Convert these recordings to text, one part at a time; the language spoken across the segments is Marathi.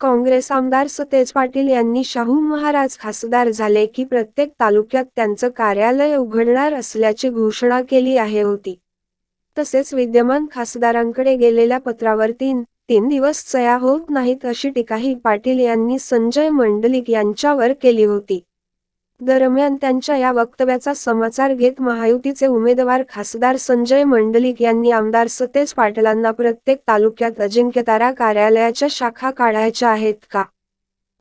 काँग्रेस आमदार सतेज पाटील यांनी शाहू महाराज खासदार झाले की प्रत्येक तालुक्यात त्यांचं कार्यालय उघडणार असल्याची घोषणा केली आहे होती. तसेच विद्यमान खासदारांकडे गेलेल्या पत्रावर तीन तीन दिवस सया होत नाहीत अशी टीकाही पाटील यांनी संजय मंडलिक यांच्यावर केली होती. दरम्यान त्यांच्या या वक्तव्याचा समाचार घेत महायुतीचे उमेदवार खासदार संजय मंडलिक यांनी आमदार सतेज पाटलांना प्रत्येक तालुक्यात अजिंक्यतारा कार्यालयाच्या शाखा काढायच्या आहेत का?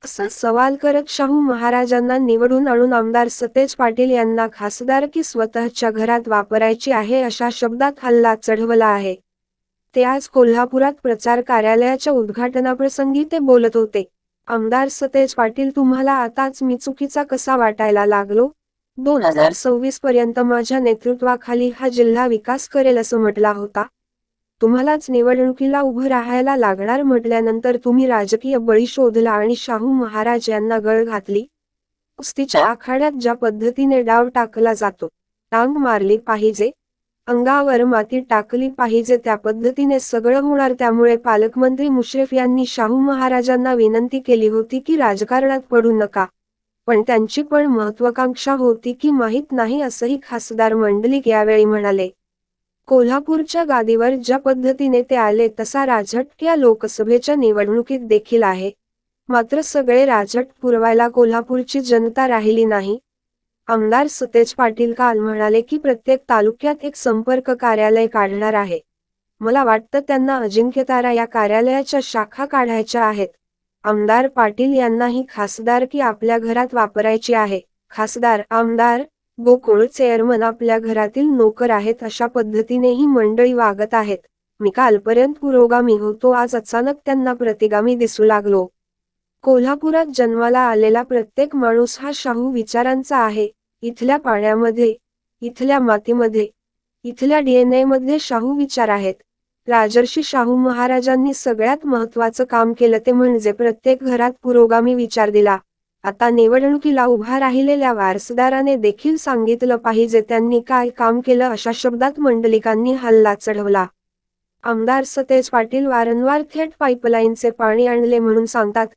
असा सवाल करत शाहू महाराजांना निवडून आणून आमदार सतेज पाटील यांना खासदार की स्वतःच्या घरात वापरायची आहे अशा शब्दात हल्ला चढवला आहे. ते आज कोल्हापुरात प्रचार कार्यालयाच्या उद्घाटनाप्रसंगी ते बोलत होते. आमदार सतेज पाटील तुम्हाला आताच मी चुकीचा कसा वाटायला लागलो? दोन हजार सव्वीस पर्यंत माझ्या नेतृत्वाखाली हा जिल्हा विकास करेल असं म्हटला होता. तुम्हालाच निवडणुकीला उभं राहायला लागणार म्हटल्यानंतर तुम्ही राजकीय बळी शोधला आणि शाहू महाराज यांना गळ घातली. कुस्तीच्या आखाड्यात ज्या पद्धतीने डाव टाकला जातो टांग मारली पाहिजे. अंगावर माती टाकली पाहिजे त्या पद्धतीने सगळं होणार. त्यामुळे पालकमंत्री मुश्रीफ यांनी शाहू महाराजांना विनंती केली होती की राजकारणात पडू नका. पण त्यांची पण महत्वाकांक्षा होती की माहीत नाही असंही खासदार मंडलिक यावेळी म्हणाले. कोल्हापूरच्या गादीवर ज्या पद्धतीने ते आले तसा राजट या लोकसभेच्या निवडणुकीत देखील आहे. मात्र सगळे राजट पुरवायला कोल्हापूरची जनता राहिली नाही. आमदार सतेज पाटील काल म्हणाले की प्रत्येक तालुक्यात एक संपर्क कार्यालय काढणार आहे. मला वाटतं त्यांना अजिंक्यतारा या कार्यालयाच्या शाखा काढायच्या आहेत. आमदार पाटील यांनाही खासदार की आपल्या घरात वापरायची आहे. खासदार आमदार गोकुळ चेअरमन आपल्या घरातील नोकर आहेत अशा पद्धतीने ही मंडळी वागत आहेत. मी कालपर्यंत पुरोगामी होतो आज अचानक त्यांना प्रतिगामी दिसू लागलो. कोल्हापुरात जन्माला आलेला प्रत्येक माणूस हा शाहू विचारांचा आहे. इथल्या पाण्यामध्ये इथल्या मातीमध्ये इथल्या डीएनए मध्ये शाहू विचार आहेत. राजर्षी शाहू महाराजांनी सगळ्यात महत्वाचं काम केलं ते म्हणजे प्रत्येक घरात पुरोगामी विचार दिला. आता निवडणुकीला उभा राहिलेल्या वारसदाराने देखील सांगितलं पाहिजे त्यांनी काय काम केलं अशा शब्दात मंडलिकांनी हल्ला चढवला. आमदार सतेज पाटील वारंवार थेट पाईपलाईनचे पाणी आणले म्हणून सांगतात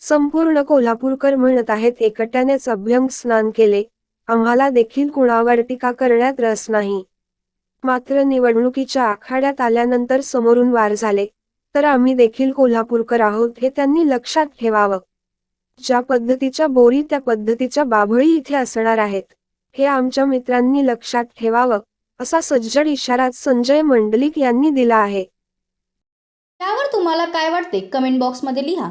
संपूर्ण कोल्हापूरकर म्हणत आहेत एकट्यानेच अभ्यंग स्नान केले. आम्हाला देखील कुणावर टीका करण्यात रस नाही. मात्र निवडणुकीच्या आखाड्यात आल्यानंतर समोरून वार झाले. तर आम्ही देखील कोल्हापूरकर आहोत हे त्यांनी लक्षात ठेवावं. ज्या पद्धतीच्या बोरी त्या पद्धतीच्या बाभळी इथे असणार आहेत. हे आमच्या मित्रांनी लक्षात ठेवावं असा सज्जड इशारा संजय मंडलिक यांनी दिला आहे. त्यावर तुम्हाला काय वाटते? कमेंट बॉक्समध्ये लिहा.